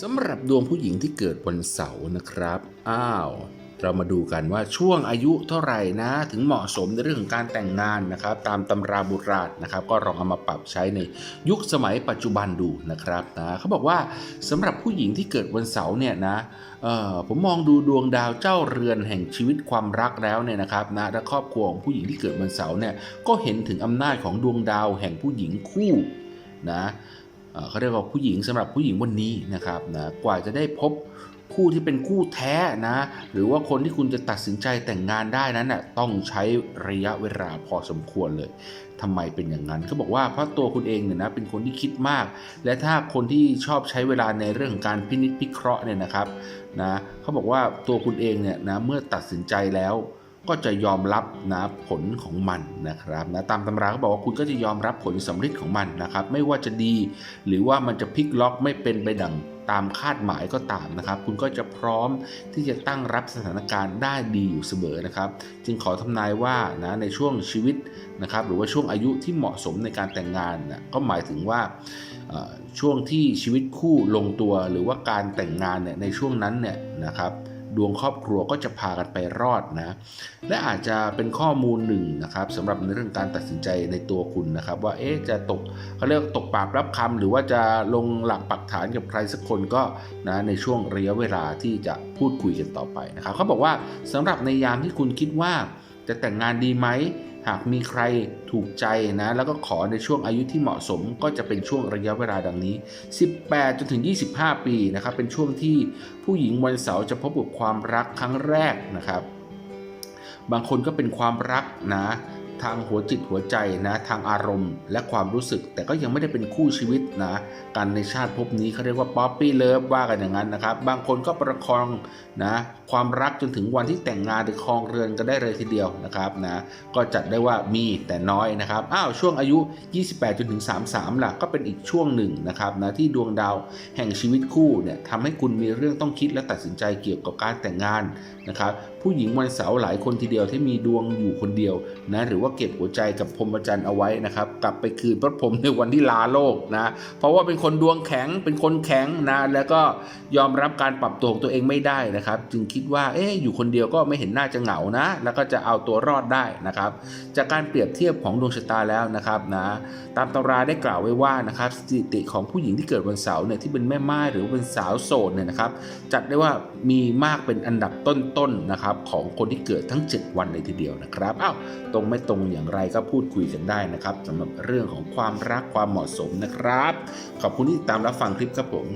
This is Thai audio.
สำหรับดวงผู้หญิงที่เกิดวันเสาร์นะครับ อ้าว เรามาดูกันว่าช่วงอายุเท่าไหร่นะ ถึงเหมาะสมในเรื่องของการแต่งงานนะครับ ตามตำราโบุราษนะครับ ก็ลองเอามาปรับใช้ในยุคสมัยปัจจุบันดูนะครับนะเขาบอกว่าสำหรับผู้หญิงที่เกิดวันเสาร์เนี่ยนะเอ่อผมมองดูดวงดาวเจ้าเรือนแห่งชีวิตความรักแล้วเนี่ยนะครับนะและครอบครัวของผู้หญิงที่เกิดวันเสาร์เนี่ยก็เห็นถึงอำนาจของดวงดาวแห่งผู้หญิงคู่นะ เขาเรียกว่าผู้หญิงสำหรับผู้หญิงวันนี้นะครับนะกว่าจะได้พบคู่ที่เป็นคู่แท้นะ หรือว่าคนที่คุณจะตัดสินใจแต่งงานได้นั้นน่ะต้องใช้ระยะเวลาพอสมควรเลยทำไมเป็นอย่างนั้นเขาบอกว่าเพราะตัวคุณเองเนี่ยนะเป็นคนที่คิดมาก และถ้าคนที่ชอบใช้เวลาในเรื่องของการพินิจพิเคราะห์เนี่ยนะครับนะเขาบอกว่าตัวคุณเองเนี่ยนะเมื่อตัดสินใจแล้ว ก็จะยอมรับนะผลของมันนะครับนะตามตำราเขาบอกว่าคุณก็จะยอมรับผลสำเร็จของมันนะครับ ไม่ว่าจะดีหรือว่ามันจะพลิกล็อกไม่เป็นไปดังตามคาดหมายก็ตามนะครับ คุณก็จะพร้อมที่จะตั้งรับสถานการณ์ได้ดีอยู่เสมอนะครับ จึงขอทำนายว่านะในช่วงชีวิตนะครับ หรือว่าช่วงอายุที่เหมาะสมในการแต่งงานนะก็หมายถึงว่าช่วงที่ชีวิตคู่ลงตัวหรือว่าการแต่งงานเนี่ยในช่วงนั้นเนี่ยนะครับ ดวงครอบครัวก็จะพากันไปรอดนะ และอาจจะเป็นข้อมูลหนึ่งนะครับสำหรับในเรื่องการตัดสินใจในตัวคุณนะครับ ว่าเอ๊ะจะตกเขาเรียกตกปากรับคำหรือว่าจะลงหลักปักฐานกับใครสักคนก็นะในช่วงระยะเวลาที่จะพูดคุยกันต่อไปนะครับเขาบอกว่าสำหรับในยามที่คุณคิดว่าจะแต่งงานดีไหม หากมีใครถูกใจนะ แล้วก็ขอในช่วงอายุที่เหมาะสมก็จะเป็นช่วงระยะเวลาดังนี้ 18 จนถึง 25 ปีนะครับ เป็นช่วงที่ผู้หญิงวันเสาร์จะพบกับความรักครั้งแรกนะครับ บางคนก็เป็นความรักนะ ทางหัวจิตหัวใจนะ ทางอารมณ์ และความรู้สึก แต่ก็ยังไม่ได้เป็นคู่ชีวิตนะกันในชาติภพนี้เขาเรียกว่าป๊อปปี้เลิฟว่ากันอย่างนั้นนะครับ บางคนก็ประคองนะความรักจนถึงวันที่แต่งงานหรือครองเรือนก็ได้เลยทีเดียวนะครับนะก็จัดได้ว่ามีแต่น้อยนะครับอ้าวช่วงอายุ 28จนถึง33ล่ะก็เป็นอีกช่วงหนึ่งนะครับนะที่ดวงดาวแห่งชีวิตคู่เนี่ยทำให้คุณมีเรื่องต้องคิดและตัดสินใจเกี่ยวกับการแต่งงานนะครับผู้หญิงวันเสาร์หลายคนทีเดียวที่มีดวงอยู่คนเดียวนะหรือว่าเก็บหัวใจกับพรหมจันทร์เอาไว้นะครับ กลับไปคืนพระพรหมในวันที่ลาโลกนะ เพราะว่าเป็นคนดวงแข็งเป็นคนแข็งนะแล้วก็ยอมรับการปรับตัวของตัวเองไม่ได้นะครับ จึงคิดว่าเอ๊ะอยู่คนเดียวก็ไม่เห็นน่าจะเหงานะ แล้วก็จะเอาตัวรอดได้นะครับ จากการเปรียบเทียบของดวงชะตาแล้วนะครับนะตามตำราได้กล่าวไว้ว่านะครับสถิติของผู้หญิงที่เกิดวันเสาร์เนี่ยที่เป็นแม่ไม้หรือว่าเป็นสาวโสดเนี่ยนะครับ จัดได้ว่ามีมากเป็นอันดับต้นๆนะครับของคนที่เกิดทั้ง 7 วันเลยทีเดียวนะครับอ้าวตรงไม่ตรงอย่างไรก็พูดคุยกันได้นะครับสำหรับเรื่องของความรักความเหมาะสมนะครับ ขอบคุณที่ติดตามรับฟังคลิปครับผม